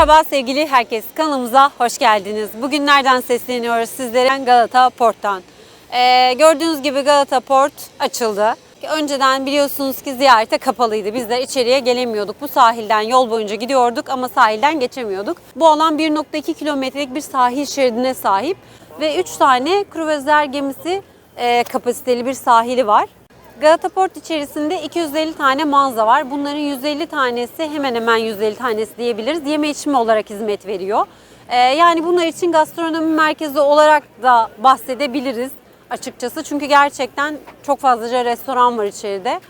Merhaba sevgili herkes kanalımıza hoş geldiniz. Bugün nereden sesleniyoruz sizlere? Galata Port'tan. Ee, gördüğünüz gibi Galata Port açıldı. Önceden biliyorsunuz ki ziyarete kapalıydı. Bizler içeriye gelemiyorduk. Bu sahilden yol boyunca gidiyorduk ama sahilden geçemiyorduk. Bu alan 1.2 kilometrelik bir sahil şeridine sahip ve 3 tane kruvazör gemisi e, kapasiteli bir sahili var. Galata Port içerisinde 250 tane mağaza var. Bunların 150 tanesi hemen hemen 150 tanesi diyebiliriz. Yeme içme olarak hizmet veriyor. Ee, yani bunlar için gastronomi merkezi olarak da bahsedebiliriz açıkçası. Çünkü gerçekten çok fazlaca restoran var içeride.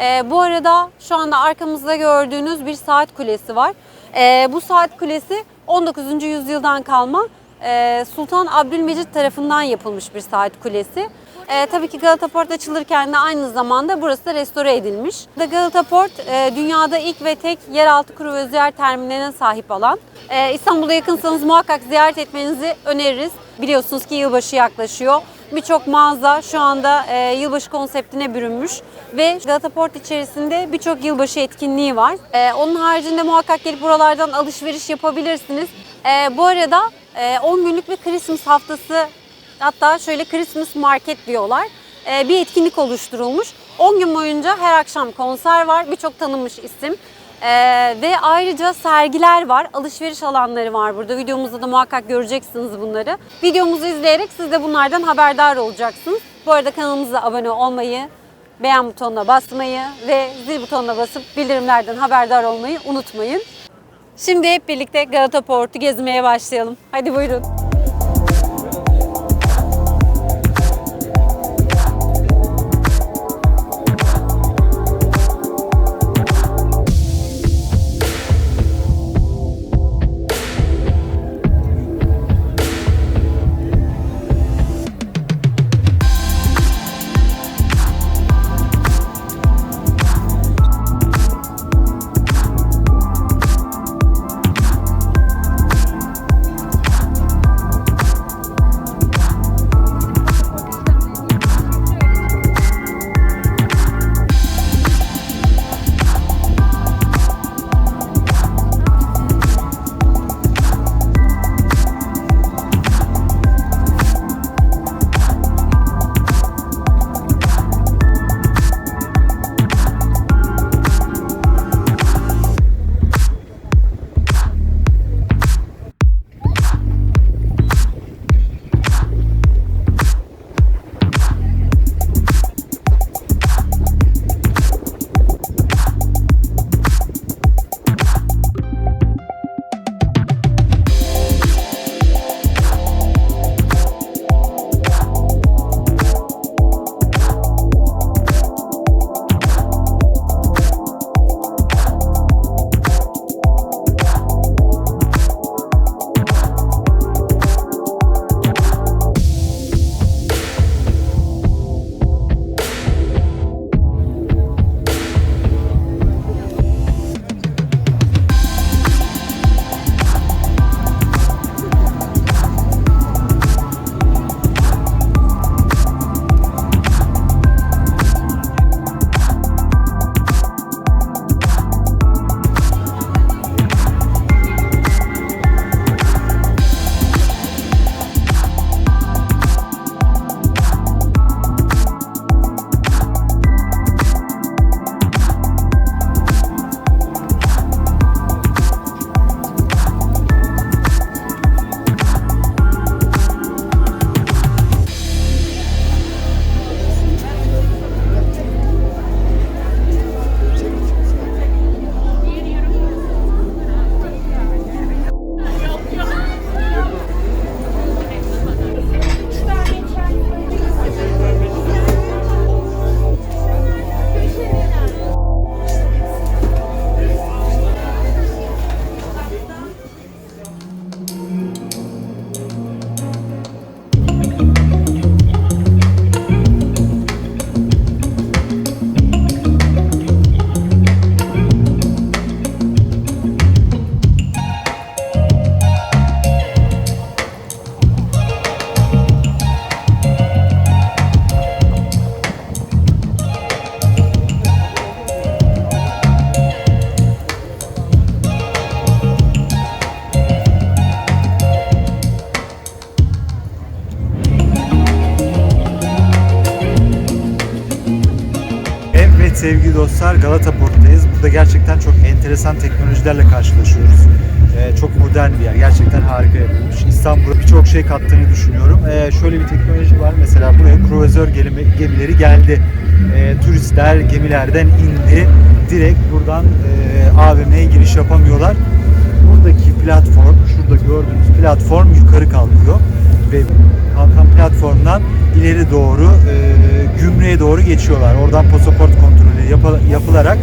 Ee, bu arada şu anda arkamızda gördüğünüz bir saat kulesi var. Ee, bu saat kulesi 19. yüzyıldan kalma e, Sultan Abdülmecit tarafından yapılmış bir saat kulesi. E, tabii ki Galata Port açılırken de aynı zamanda burası da restore edilmiş. Da Galata Port e, dünyada ilk ve tek yeraltı kruvazör terminaline sahip alan. E, İstanbul'a yakınsanız muhakkak ziyaret etmenizi öneririz. Biliyorsunuz ki yılbaşı yaklaşıyor. Birçok mağaza şu anda e, yılbaşı konseptine bürünmüş ve Galata Port içerisinde birçok yılbaşı etkinliği var. E, onun haricinde muhakkak gelip buralardan alışveriş yapabilirsiniz. E, bu arada e, 10 günlük bir Christmas haftası Hatta şöyle Christmas Market diyorlar. Ee, bir etkinlik oluşturulmuş. 10 gün boyunca her akşam konser var. Birçok tanınmış isim. Ee, ve ayrıca sergiler var. Alışveriş alanları var burada. Videomuzda da muhakkak göreceksiniz bunları. Videomuzu izleyerek siz de bunlardan haberdar olacaksınız. Bu arada kanalımıza abone olmayı, beğen butonuna basmayı ve zil butonuna basıp bildirimlerden haberdar olmayı unutmayın. Şimdi hep birlikte Galata Port'u gezmeye başlayalım. Hadi buyurun. Sevgili dostlar Galata Port'tayız. Burada gerçekten çok enteresan teknolojilerle karşılaşıyoruz. Ee, çok modern bir yer. Gerçekten harika yapılmış. İstanbul'a birçok şey kattığını düşünüyorum. Ee, şöyle bir teknoloji var. Mesela buraya kruvazör gemi- gemileri geldi. Ee, turistler gemilerden indi. Direkt buradan e, AVM'ye giriş yapamıyorlar. Buradaki platform, şurada gördüğünüz platform yukarı kalkıyor ve kalkan platformdan ileri doğru e, gümrüğe doğru geçiyorlar. Oradan pasaport kontrolü yapılarak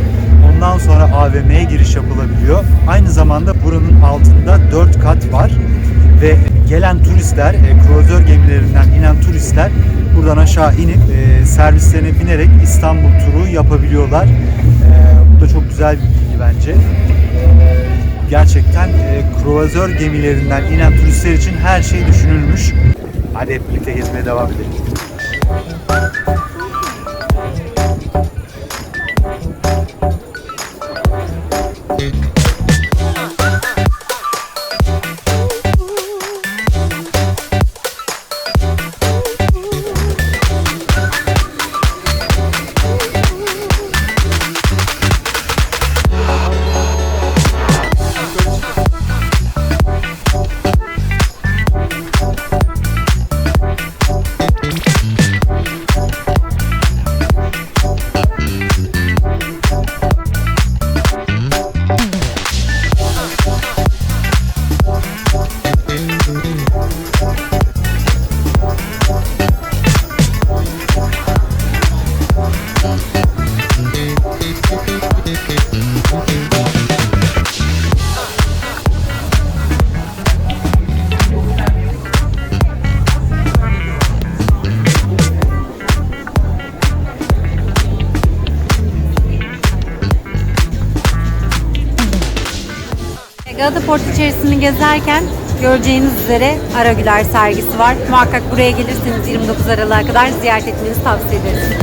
ondan sonra AVM'ye giriş yapılabiliyor. Aynı zamanda buranın altında 4 kat var ve gelen turistler, e, kruzör gemilerinden inen turistler buradan aşağı inip e, servislerine binerek İstanbul turu yapabiliyorlar. E, bu da çok güzel bir bilgi bence. Gerçekten e, kruvazör gemilerinden inen turistler için her şey düşünülmüş. Hadi hep birlikte gezmeye devam edelim. Galata içerisini gezerken göreceğiniz üzere Aragüler sergisi var. Muhakkak buraya gelirseniz 29 Aralık'a kadar ziyaret etmenizi tavsiye ederim.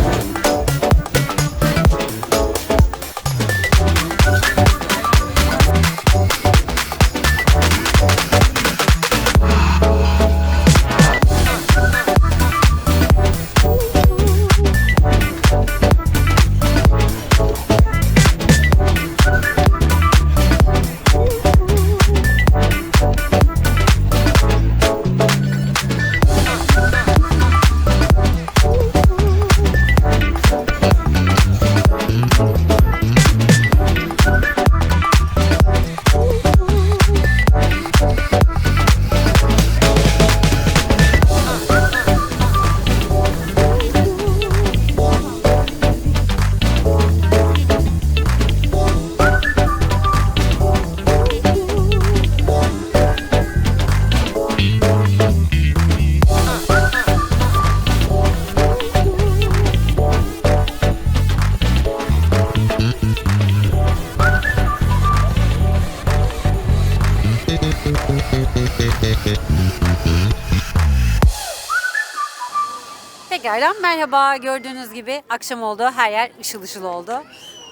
Tekrardan merhaba. Gördüğünüz gibi akşam oldu. Her yer ışıl ışıl oldu.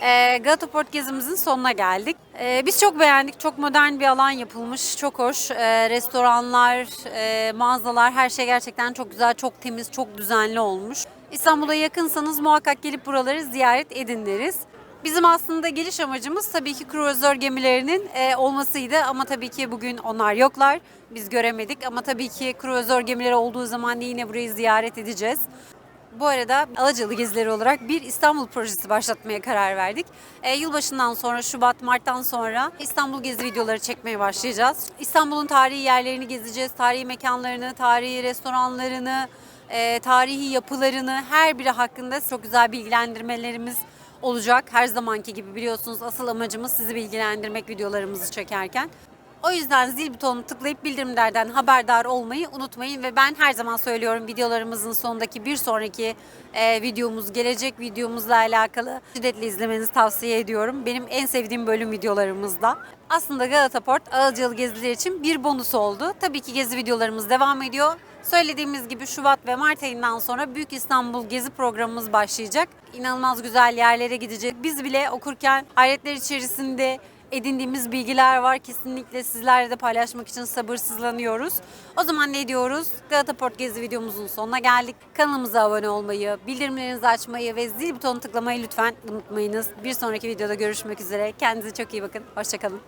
Ee, Galata Port gezimizin sonuna geldik. Ee, biz çok beğendik. Çok modern bir alan yapılmış. Çok hoş. Ee, restoranlar, e, mağazalar her şey gerçekten çok güzel, çok temiz, çok düzenli olmuş. İstanbul'a yakınsanız muhakkak gelip buraları ziyaret edin deriz. Bizim aslında geliş amacımız tabii ki kruzör gemilerinin e, olmasıydı ama tabii ki bugün onlar yoklar. Biz göremedik ama tabii ki kruzör gemileri olduğu zaman yine burayı ziyaret edeceğiz. Bu arada Alacalı gezileri olarak bir İstanbul projesi başlatmaya karar verdik. E, yılbaşından sonra, Şubat, Mart'tan sonra İstanbul gezi videoları çekmeye başlayacağız. İstanbul'un tarihi yerlerini gezeceğiz, tarihi mekanlarını, tarihi restoranlarını, e, tarihi yapılarını her biri hakkında çok güzel bilgilendirmelerimiz olacak. Her zamanki gibi biliyorsunuz asıl amacımız sizi bilgilendirmek videolarımızı çekerken. O yüzden zil butonunu tıklayıp bildirimlerden haberdar olmayı unutmayın ve ben her zaman söylüyorum videolarımızın sonundaki bir sonraki e, videomuz gelecek videomuzla alakalı şiddetle izlemenizi tavsiye ediyorum. Benim en sevdiğim bölüm videolarımızda. Aslında Galata Port Ağızcalı geziler için bir bonus oldu. Tabii ki gezi videolarımız devam ediyor. Söylediğimiz gibi Şubat ve Mart ayından sonra Büyük İstanbul Gezi programımız başlayacak. İnanılmaz güzel yerlere gidecek. Biz bile okurken hayretler içerisinde edindiğimiz bilgiler var. Kesinlikle sizlerle de paylaşmak için sabırsızlanıyoruz. O zaman ne diyoruz? Galata Port Gezi videomuzun sonuna geldik. Kanalımıza abone olmayı, bildirimlerinizi açmayı ve zil butonunu tıklamayı lütfen unutmayınız. Bir sonraki videoda görüşmek üzere. Kendinize çok iyi bakın. Hoşçakalın.